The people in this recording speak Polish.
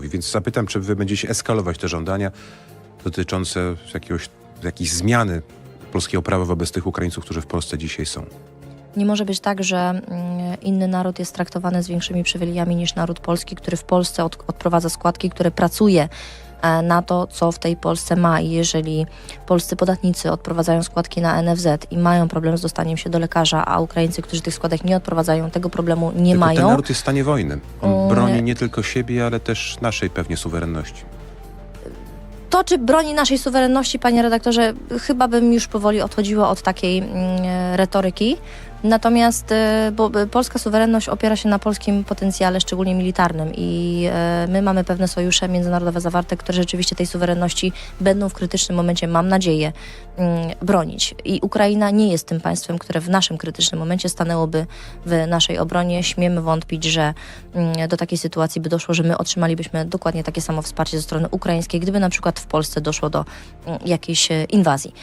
Więc zapytam, czy wy będziecie eskalować te żądania dotyczące jakiegoś, jakiejś zmiany polskiego prawa wobec tych Ukraińców, którzy w Polsce dzisiaj są. Nie może być tak, że mm, inny naród jest traktowany z większymi przywilejami niż naród polski, który w Polsce od, odprowadza składki, który pracuje na to, co w tej Polsce ma. I jeżeli polscy podatnicy odprowadzają składki na NFZ i mają problem z dostaniem się do lekarza, a Ukraińcy, którzy tych składek nie odprowadzają, tego problemu nie Tylko mają. ten naród jest w stanie wojny. On Mm. broni nie tylko siebie, ale też naszej pewnie suwerenności. To, czy broni naszej suwerenności, panie redaktorze, chyba bym już powoli odchodziła od takiej mm, e, retoryki. Natomiast e, bo e, polska suwerenność opiera się na polskim potencjale, szczególnie militarnym, i e, my mamy pewne sojusze międzynarodowe zawarte, które rzeczywiście tej suwerenności będą w krytycznym momencie, mam nadzieję, mm, bronić. I Ukraina nie jest tym państwem, które w naszym krytycznym momencie stanęłoby w naszej obronie. Śmiemy wątpić, że mm, do takiej sytuacji by doszło, że my otrzymalibyśmy dokładnie takie samo wsparcie ze strony ukraińskiej, gdyby na przykład w Polsce doszło do mm, jakiejś e, inwazji.